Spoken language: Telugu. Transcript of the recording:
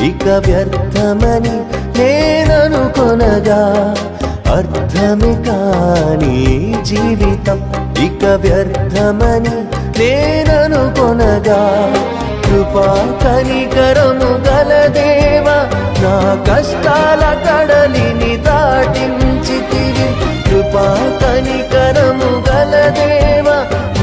ఇక వ్యర్థమని నేననుకొనగా అర్థమే కాని జీవితం. ఇక వ్యర్థమని నేననుకొనగా కృపా కనికరము గలదేవా నా కష్టాల కడలిని దాడి